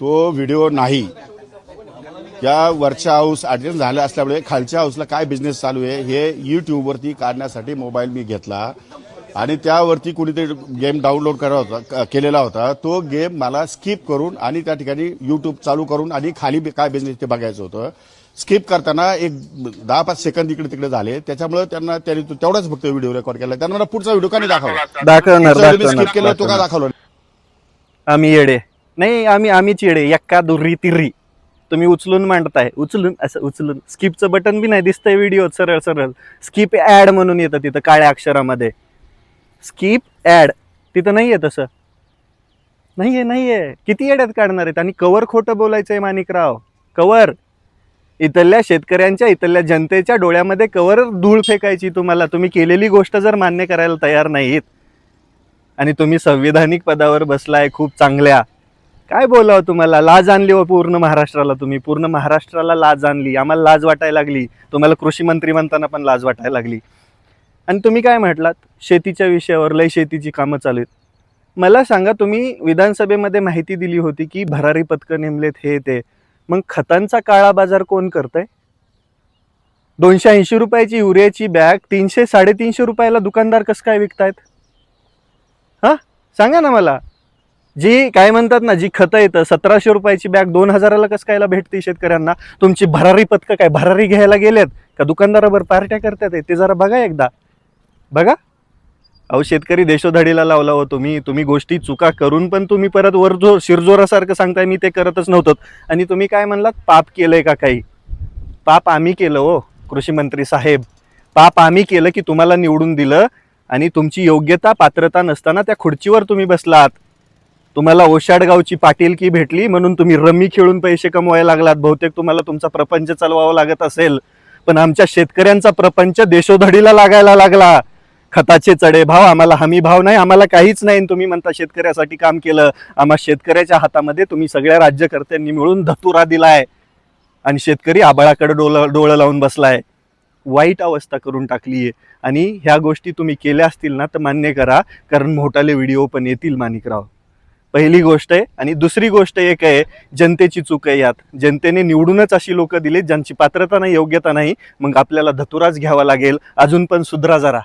तो व्हिडिओ नाही. या वरच्या हाऊस ॲडजस्ट झालं असल्यामुळे खालच्या हाऊसला काय बिझनेस चालू आहे हे यूट्यूबवरती काढण्यासाठी मोबाईल मी घेतला. आणि त्यावरती कुणीतरी गेम डाउनलोड करा होता केलेला होता. तो गेम मला स्किप करून आणि त्या ठिकाणी युट्यूब चालू करून आणि खाली काय बिझनेस ते बघायचं होतं. स्किप करताना एक दहा पाच सेकंद इकडे तिकडे झाले. त्याच्यामुळे त्यांना त्यांनी तेवढाच फक्त व्हिडिओ रेकॉर्ड केला. त्यांना मला पुढचा व्हिडिओ का नाही दाखवला दाखवणार स्किप केलं तो का. दाखवला आम्ही येडे. नाही आम्ही आम्ही चिडे. एक्का दुर्री तिर्री. तुम्ही उचलून मांडताय. उचलून असं उचलून. स्किपचं बटन बी नाही दिसतंय व्हिडिओ सरळ सरळ. स्किप ॲड म्हणून येतं तिथं काळ्या अक्षरामध्ये. Skip add. तिथं नाही आहे तसं. नाहीये आहे किती येड्यात काढणार आहेत? आणि कवर खोटं बोलायचंय माणिकराव. कवर. इथल्या शेतकऱ्यांच्या इथल्या जनतेच्या डोळ्यामध्ये कवर धूळ फेकायची तुम्हाला. तुम्ही केलेली गोष्ट जर मान्य करायला तयार नाहीत. आणि तुम्ही संविधानिक पदावर बसलाय खूप चांगल्या. काय बोलावं तुम्हाला? लाज आणली हो पूर्ण महाराष्ट्राला तुम्ही. पूर्ण महाराष्ट्राला लाज आणली. आम्हाला लाज वाटायला लागली. तुम्हाला कृषी मंत्री म्हणताना पण लाज वाटायला लागली. आणि तुम्ही काय म्हटलात? शेतीच्या विषयावर लय शेतीची कामं चालू आहेत. मला सांगा तुम्ही विधानसभेमध्ये माहिती दिली होती की भरारी पथकं नेमलेत हे ते. मग खतांचा काळा बाजार कोण करतंय? दोनशे ऐंशी रुपयाची युरियाची बॅग तीनशे साडेतीनशे रुपयाला दुकानदार कसं काय विकतायत? हां? सांगा ना मला. जी काय म्हणतात ना जी खतं येतं सतराशे रुपयाची बॅग दोन हजाराला कसं कायला भेटते शेतकऱ्यांना? तुमची भरारी पथकं काय भरारी घ्यायला गेलेत? का दुकानदारावर पार्ट्या करतात ते जरा बघा एकदा. बघा. अहो शेतकरी देशोधडीला लावला हो तुम्ही. तुम्ही गोष्टी चुका करून पण तुम्ही परत वरजो शिरजोरासारखं सांगताय मी ते करतच नव्हतं. आणि तुम्ही काय म्हणलात? पाप केलंय का काही? पाप आम्ही केलं हो कृषी मंत्री साहेब. पाप आम्ही केलं की तुम्हाला निवडून दिलं आणि तुमची योग्यता पात्रता नसताना त्या खुर्चीवर तुम्ही बसलात. तुम्हाला ओशाडगावची पाटीलकी भेटली म्हणून तुम्ही रमी खेळून पैसे कमवायला लागलात. बहुतेक तुम्हाला तुमचा प्रपंच चालवावा लागत असेल. पण आमच्या शेतकऱ्यांचा प्रपंच देशोधडीला लागायला लागला. खताचे चढे भाव आम्हाला हमी भाव नाही आम्हाला काहीच नाही. तुम्ही म्हणता शेतकऱ्यासाठी काम केलं. आम्हा शेतकऱ्याच्या हातामध्ये तुम्ही सगळ्या राज्यकर्त्यांनी मिळून धतुरा दिलाय. आणि शेतकरी आबाळाकडे डोळ डोळं लावून बसलाय. वाईट अवस्था करून टाकली आहे आणि ह्या गोष्टी तुम्ही केल्या असतील ना तर मान्य करा. कारण मोठाले व्हिडिओ पण येतील माणिकराव. पहिली गोष्ट आहे. आणि दुसरी गोष्ट एक आहे जनतेची चूक आहे यात. जनतेने निवडूनच अशी लोक दिली ज्यांची पात्रता नाही योग्यता नाही. मग आपल्याला धतुराच घ्यावा लागेल. अजून पण सुधरा जरा.